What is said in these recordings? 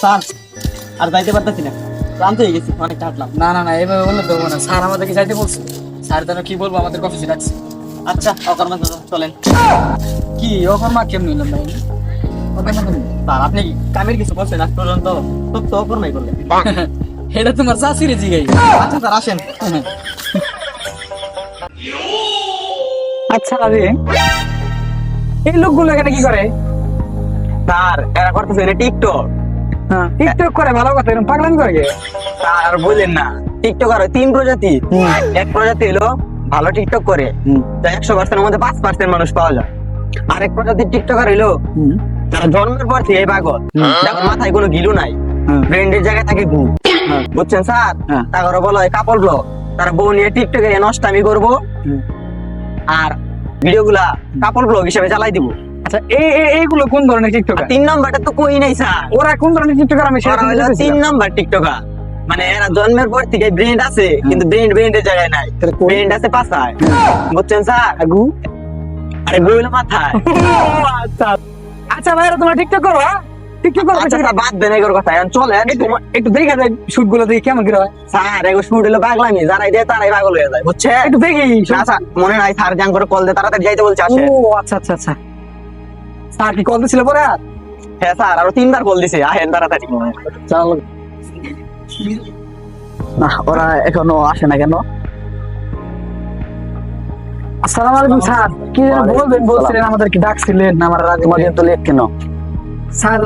Sir আর যাইতে পারতেছি না। ক্লান্ত হয়ে গেছি অনেকটা হাঁটলাম না না না এইভাবে বললে তো না। স্যার আমাদেরকে যাইতে বলছে। স্যার যেন কি বলব আমাদের অফিসে ডাকছে। আচ্ছা অকর্মা দাদা চলেন। কি অকর্মা কেমন নিলাম ভাই স্যার আপনি কি কামের কিছু বলছেন? আজ পর্যন্ত সব তো অকর্মাই করলেন এটা তোমার চাষিরে জিগাই। আচ্ছা স্যার আসেন। আচ্ছা আরে। এই লোকগুলো এখানে কি করে? স্যার এরা করতেছে এটা টিকটক। টিকটক করে ভালো কথা এরকম পাগলামি করে? আর বললেন না টিকটক আর তিন প্রজাতি। এক প্রজাতি হলো ভালো টিকটক করে একশো পার্সেন্টের মধ্যে পাঁচ পার্সেন্ট মানুষ পাওয়া যায়। আরেক প্রজাতির টিকটকার হইল তারা জন্মের পর থেকে পাগল। যার মাথায় কোনো গিলু নাই। ব্রেন্ডের জায়গায় থাকে ঘুম বুঝছেন স্যার? হ্যাঁ। তারপরে বলা হয় কাপল ব্লগ তারা বউ নিয়ে টিকটকে নষ্টামি করব। আর ভিডিও গুলা কাপল ব্লগ হিসেবে চালাই দিব। আচ্ছা এই এই- এইগুলো কোন ধরনের টিকটকার তিন নম্বরটা তো কই নাই স্যার। ওরা কোন ধরনের টিকটকার আমি সেটা হলো তিন নাম্বার টিকটকার মানে এরা জন্মের পর থেকে ব্রেন্ড আছে কিন্তু ব্রেন্ড ব্রেন্ডের জায়গায় নাই। ব্রেন্ড আছে পাশায় বুঝছেন স্যার? আগু? আরে বই মাথায়। আচ্ছা। আচ্ছা ভাইরা তোমরা টিকটক করো হ্যাঁ? টিকটক করো আচ্ছা বাদ দেন এগুলোর কথা। এখন চলেন। একটু দেখে শুটগুলো দেখি কেমন কি হয়। স্যার এগুলো শুট হলো পাগলামি। যারাই দেয় তারাই পাগল হয়ে যায় বুঝছে? একটু দেখি না মনে নাই স্যার জান করে কল দে তাড়াতাড়ি যাইতে বলছে আসে। ও আচ্ছা আচ্ছা আচ্ছা। স্যার কি কল দিছিল পরে? আর হ্যাঁ স্যার আরও তিনবার কল দিছে। আহেন তাড়াতাড়ি। চল। না ওরা এখনও আসে না কেন? আসসালামু আলাইকুম স্যার। কি বলবেন বলছিলেন আমাদেরকে ডাকছিলেন আমার রাগ তোমাদের তো লেট কেন? স্যার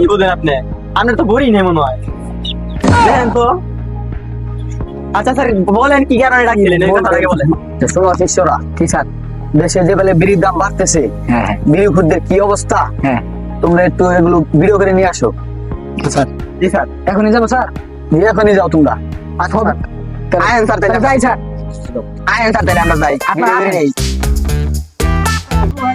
কি বলেন আপনি? আপনার তো বড়ি নেই মনে হয়। দেখেন তো। আচ্ছা স্যার বলেন কি কারণে ডাকছিলেন? বলেন। ঠিক স্যার? দেশে যে বেলে বিড়ির দাম বাড়তেছে হ্যাঁ বিড়ি খুদদের কি অবস্থা? হ্যাঁ। তোমরা একটু এগুলো ভিডিও করে নিয়ে আসো। স্যার। জি স্যার। এখনই যাব স্যার? জি এখনই যাও তোমরা। আচ্ছা আয়েন স্যার তাহলে যাই স্যার। আয়েন স্যার তাহলে আমরা যাই। আপনারা নেই।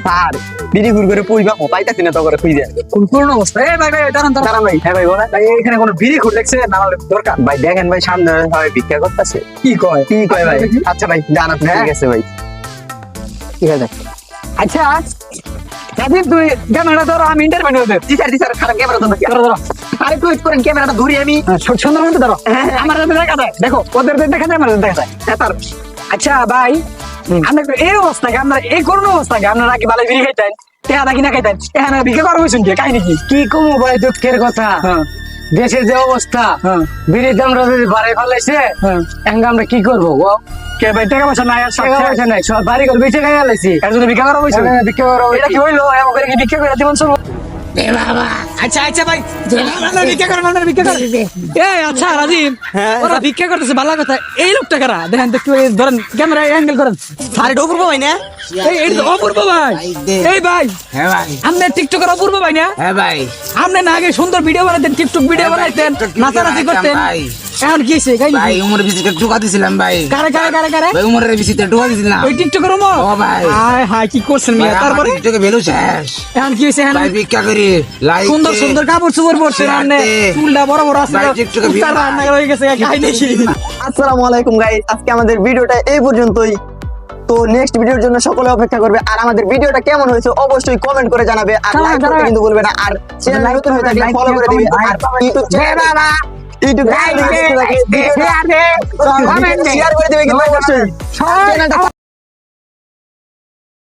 স্যার বিড়ি ঘুর করে পুইবা পাইতাছি না তো করে খুঁজে। কোন পুরনো অবস্থা? ভাই ভাই দাঁড়ান দাঁড়ান। দাঁড়ান ভাই হ্যাঁ ভাই বলেন। এখানে কোনো বিড়ি দেখছে? না দরকার। ভাই দেখেন ভাই সামনে সবাই ভিক্ষা করতেছে। কি কয়? কি কয় ভাই? আচ্ছা ভাই জান হ্যাঁ। ঠিক আছে ভাই। ঠিক আছে। আচ্ছা রাজীব তুই ক্যামেরা ধরো আমি ইন্টারভিউ নেব জি স্যার জি স্যার খারাপ ক্যামেরা ধরো ধরো। আরে তুই করেন ক্যামেরাটা ধরি আমি। হ্যাঁ, সুন্দর মতো ধরো। আমার হাতে দেখা যায়। দেখো ওদের দেখা যায় আমার দেখা যায়। হ্যাঁ স্যার আচ্ছা ভাই আমরা এই অবস্থাকে আমরা এই করুন অবস্থাকে আপনারা কি ভালো বিড়ি খাইতেন? কিনা খাইতেন? এখানে বিক্রি করব শুনছি কাহিনী কি? কি কমু ভাই দুঃখের কথা? হ্যাঁ। দেশের যে অবস্থা হ্যাঁ। বিড়ির যদি বাড়াই ফেলাইছে হ্যাঁ। এখন আমরা কি করব গো? কে ভাই টাকা পয়সা নাই আর টাকা পয়সা নাই সব বাড়ি ঘর বেঁচে খাই আলাইছি। এর জন্য ভিক্ষা করা হয়েছে এখন করা এটা কি হইল? এমন করে কি ভিক্ষা করে জীবন চলবো এ বাবা। আচ্ছা আচ্ছা ভাই। ভিক্ষা ভিক্ষা আচ্ছা রাজীব। ওরা ভিক্ষা করতেছে ভালো কথা। এই লোকটা কারা? দেখেন তো একটু এই ধরেন ক্যামেরা অ্যাঙ্গেল করেন। উপর ভাই না? এই অপূর্ব ভাই। এই ভাই। হ্যাঁ ভাই। আপনি টিকটকের অপূর্ব ভাই না? হ্যাঁ ভাই। আপনি না আগে সুন্দর ভিডিও বানাইতেন টিকটক ভিডিও হ্যাঁ ভাই, বানাইতেন নাচানাচি করতেন। ভাই। এখন কি হয়েছে? কাই ভাই উমরের ভিতরে ঢুকা দিছিলাম ভাই। কারে কারে কারে কারে? ভাই উমরের ভিতরে ঢুকা দিছিলাম। ওই টিকটকের উমর? ও ভাই। হায় হায় কি করছেন মিয়া? তারপরে? টিকটকে ভ্যালু শেষ। এখন কি হয়েছে এখন? ভাই ভিক্ষা করি। লাইক সুন্দর সুন্দর কাপড় চোপড় আপনি রাতে। চুলটা বড় বড় আছে। টিকটকে রান্না হয়ে গেছে আসসালামু আলাইকুম গাইস। আজকে আমাদের ভিডিওটা এই পর্যন্তই। তো নেক্সট ভিডিওর জন্য সকলে অপেক্ষা করবে। আর আমাদের ভিডিওটা কেমন হয়েছে অবশ্যই কমেন্ট করে জানাবে। আর লাইক করতে জানাবে। কিন্তু ভুলবে না। আর চ্যানেল নতুন হয়ে থাকলে ফলো করে দিবে। আর YouTube channel YouTube channel share করে দেবে কিন্তু অবশ্যই